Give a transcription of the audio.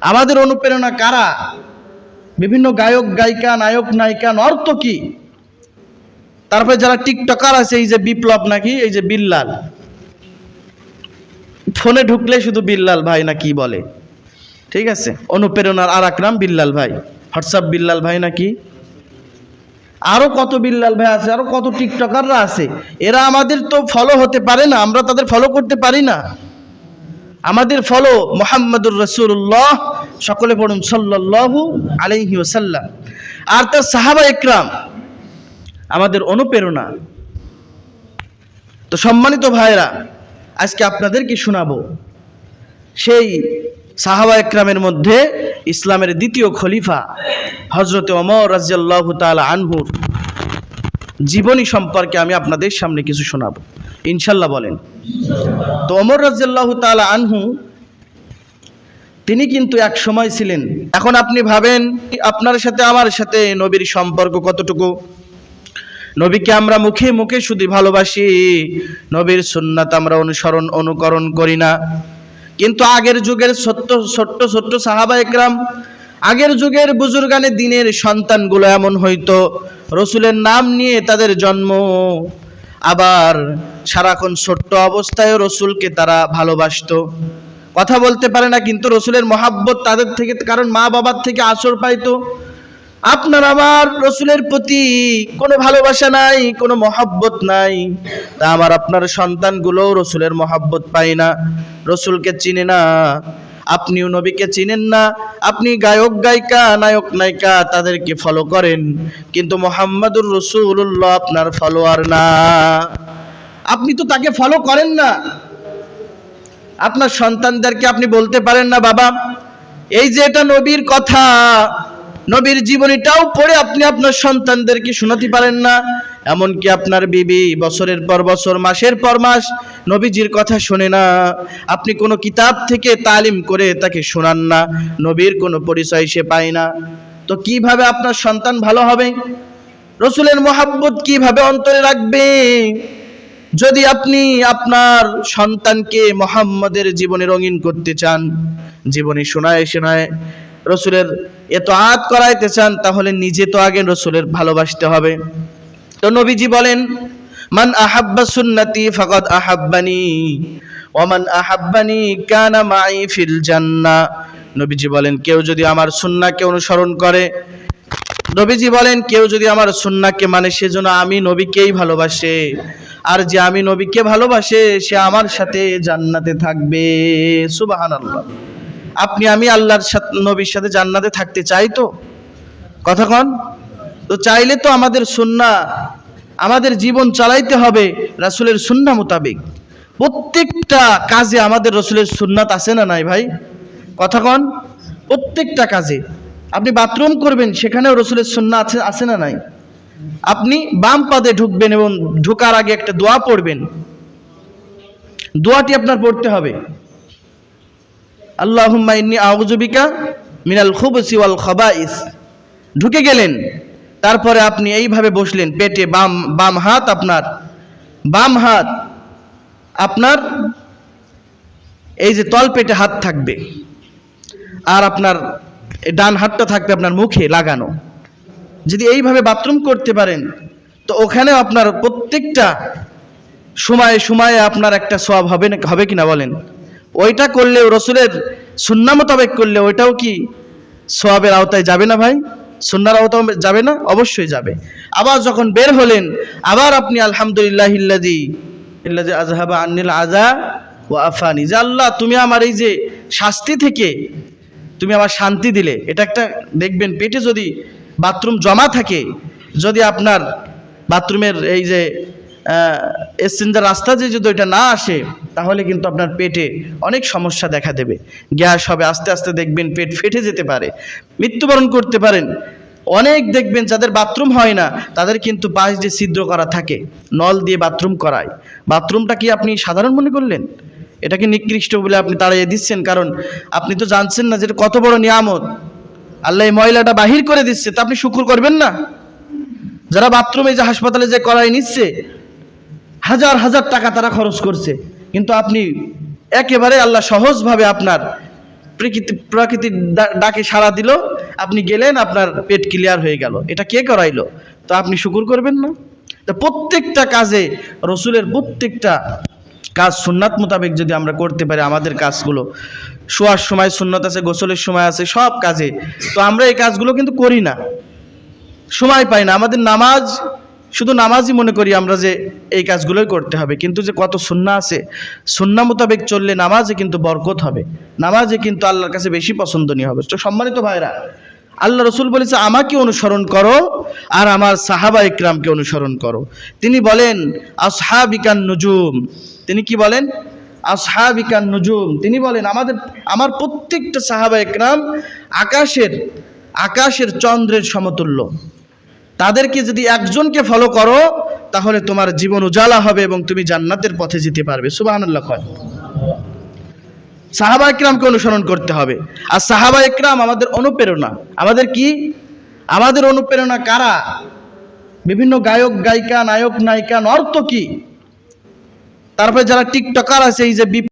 আমাদের অনুপ্রেরণা কারা? বিভিন্ন গায়ক, গায়িকা, নায়ক, নায়িকা নর্তকী তারপরে যারা টিকটকার আছে, এই যে বিপ্লব নাকি, এই যে বিল্লাল। ফোনে ঢুকলে শুধু বিল্লাল ভাই না কি বলে? ঠিক আছে? অনুপ্রেরণার আর এক নাম বিল্লাল ভাই। হোয়াটসঅ্যাপ বিল্লাল ভাই নাকি? আরও কত বিল্লাল ভাই আছে আরও কত টিকটকাররা আছে। এরা আমাদের তো ফলো হতে পারে না, আমরা তাদের ফলো করতে পারি না। আমাদের ফলো মোহাম্মদুর রসুল্লাহ সকলে পড়ুন সাল্লাল্লাহু আলাইহি ওসাল্লাম আর তার সাহাবা একরাম, আমাদের অনুপ্রেরণা। তো সম্মানিত ভাইরা আজকে আপনাদেরকে শোনাবো সেই সাহাবা একরামের মধ্যে ইসলামের দ্বিতীয় খলিফা হজরতে অমর রাজিয়াল্লাহ তালা আনহুর। জীবনী সম্পর্কে আমি আপনাদের সামনে কিছু শোনাবো। ইনশাল্লাহ বলেন, তো অমর রাজিয়াল্লাহ তালা আনহু, তিনি কিন্তু এক সময় ছিলেন। এখন আপনি ভাবেন, আপনার সাথে আমার সাথে নবীর সম্পর্ক কতটুকু? নবীকে আমরা মুখে মুখে শুধু ভালোবাসি, নবীর সুন্নাত আমরা অনুসরণ, অনুকরণ করি না। কিন্তু আগের যুগের ছোট্ট ছোট্ট ছোট্ট সাহাবা একরাম আগের যুগের বুজুর্গানের দিনের সন্তানগুলো এমন হইতো, রসুলের নাম নিয়ে তাদের জন্ম। আবার সারাক্ষণ ছোট্ট অবস্থায় রসুলকে তারা ভালোবাসতো। কথা বলতে পারে না, কিন্তু রসুলের মহাব্বত তাদের থেকে, কারণ মা বাবার থেকে আসর পাইতো। আপনার আমার রসুলের প্রতি কোনো ভালোবাসা নাই, কোনো মহাব্বত নাই। তা আমার আপনার সন্তানগুলো রসুলের মহাব্বত পায় না। রসুলকে চিনে না। আপনিও নবীকে চিনেন না, আপনি গায়ক, গায়িকা, নায়ক, নায়িকা তাদেরকে ফলো করেন। কিন্তু মোহাম্মদুর রসুল্লাহ আপনার ফলোয়ার না। আপনি তো তাকে ফলো করেন না। আপনার সন্তানদেরকে আপনি বলতে পারেন না, বাবা, এই যে এটা নবীর কথা নবীর জীবনীটাও পড়ে আপনি আপনার সন্তানদেরকে শোনাতে পারেন না। এমনকি আপনার বিবি বছরের পর বছর, মাসের পর মাস নবীজির কথা শোনে না। আপনি কোনো কিতাব থেকে তালিম করে তাকে শোনান না। নবীর কোনো পরিচয় সে পায় না। তো কীভাবে আপনার সন্তান ভালো হবে? রসুলের মোহাব্বত কীভাবে অন্তরে রাখবে? যদি আপনি আপনার সন্তানকে মোহাম্মদের জীবনে রঙিন করতে চান, জীবনী শোনায় শোনায়, রসুলের এত আত করাইতে চান, তাহলে নিজে তো আগে রসুলের ভালোবাসতে হবে। তো নবীজি বলেন, মান আহাব্বা সুন্নতি ফাকাদ আহাব্বানি ওমান আহাব্বানি কানা মাই ফিল জান্না। নবীজি বলেন, কেউ যদি আমার সুন্নাকে অনুসরণ করে। নবীজি বলেন, কেউ যদি আমার সুন্নাকে মানে সেজন্য আমি নবীকেই ভালোবাসে, আর যে আমি নবীকে ভালোবাসে, সে আমার সাথে জান্নাতে থাকবে। সুবহানাল্লাহ। আপনি, আমি আল্লাহর নবীর সাথে জান্নাতে থাকতে চাই তো? কথা কন। তো চাইলে তো আমাদের সুন্না, আমাদের জীবন চালাইতে হবে রাসুলের সুন্না মোতাবেক। প্রত্যেকটা কাজে আমাদের রসুলের সুন্নাত আছে না নাই ভাই? কথা কন। প্রত্যেকটা কাজে। আপনি বাথরুম করবেন, সেখানেও রসুলের সুন্না আছে আছে না নাই? আপনি বাম পাদে ঢুকবেন এবং ঢোকার আগে একটা দোয়া পড়বেন। দোয়াটি আপনার পড়তে হবে। আল্লাহুম্মা মিনাল খুবসি ওয়াল খাবাইস। ঢুকে গেলেন, তারপরে আপনি এইভাবে বসলেন, পেটে বাম বাম হাত আপনার, বাম হাত আপনার, এই যে তল পেটে হাত থাকবে, আর আপনার ডান হাতটা থাকবে আপনার মুখে লাগানো। যদি এইভাবে বাথরুম করতে পারেন, তো ওখানেও আপনার প্রত্যেকটা সময়ে সময়ে আপনার একটা সব হবে না, হবে কিনা বলেন? ওইটা করলেও, রসুলের সুন্না মোতাবেক করলে ওইটাও কি সোয়াবের আওতায় যাবে না ভাই? সুন্নার আওতায় যাবে না? অবশ্যই যাবে। আবার যখন বের হলেন, আবার আপনি আলহামদুলিল্লাহ ইল্লাজি ইল্লাজি আজহাবা আন্নিল আজা ও আফানি। যে আল্লাহ, তুমি আমার এই যে শাস্তি থেকে তুমি আমার শান্তি দিলে। এটা একটা দেখবেন, পেটে যদি বাথরুম জমা থাকে, যদি আপনার বাথরুমের এই যে এসেঞ্জার রাস্তা যে যদি ওইটা না আসে, তাহলে কিন্তু আপনার পেটে অনেক সমস্যা দেখা দেবে। গ্যাস হবে, আস্তে আস্তে দেখবেন পেট ফেটে যেতে পারে। মৃত্যুবরণ করতে পারেন। অনেক দেখবেন যাদের বাথরুম হয় না, তাদের কিন্তু পাশ দিয়ে ছিদ্র করা থাকে, নল দিয়ে বাথরুম করায়। বাথরুমটা কি আপনি সাধারণ মনে করলেন? এটাকে নিকৃষ্ট বলে আপনি তাড়িয়ে দিচ্ছেন? কারণ আপনি তো জানছেন না যে কত বড় নিয়ামত। আল্লাহ এই ময়লাটা বাহির করে দিচ্ছে, তা আপনি শুকুর করবেন না? যারা বাথরুমে যে হাসপাতালে যে করাই নিচ্ছে হাজার হাজার টাকা তারা খরচ করছে। কিন্তু আপনি একেবারে আল্লাহ সহজভাবে আপনার প্রকৃতি প্রকৃতির ডাকে সাড়া দিল, আপনি গেলেন, আপনার পেট ক্লিয়ার হয়ে গেল। এটা কে করাইলো? তো আপনি শুকুর করবেন না। তো প্রত্যেকটা কাজে রসুলের প্রত্যেকটা কাজ সুন্নাত মোতাবেক যদি আমরা করতে পারি আমাদের কাজগুলো, শোয়ার সময় সুন্নত আছে, গোসলের সময় আছে, সব কাজে। তো আমরা এই কাজগুলো কিন্তু করি না। সময় পাই না। আমাদের নামাজ শুধু নামাজই মনে করি আমরা যে এই কাজগুলোই করতে হবে, কিন্তু যে কত সুন্না আছে সুন্না মোতাবেক চললে নামাজে কিন্তু বরকত হবে, নামাজে কিন্তু আল্লাহর কাছে বেশি পছন্দনীয় হবে। তো সম্মানিত ভাইরা আল্লাহ রসুল বলেছে, আমাকে অনুসরণ করো আর আমার সাহাবা ইকরামকে অনুসরণ করো। তিনি বলেন, আসহাবিকান নুজুম। তিনি কি বলেন? আসহাবিকান নুজুম। তিনি বলেন, আমাদের, আমার প্রত্যেকটা সাহাবা ইকরাম আকাশের আকাশের চন্দ্রের সমতুল্য। তাদেরকে যদি একজনকে ফলো করো, তাহলে তোমার জীবন উজালা হবে এবং তুমি জান্নাতের পথে যেতে পারবে। সুবহানাল্লাহ কয়। সাহাবা একরামকে অনুসরণ করতে হবে। আর সাহাবা একরাম আমাদের অনুপ্রেরণা। আমাদের কি? আমাদের অনুপ্রেরণা কারা? বিভিন্ন গায়ক, গায়িকা, নায়ক, নায়িকা, নর্তকী। তারপরে যারা টিকটকার আছে, এই যে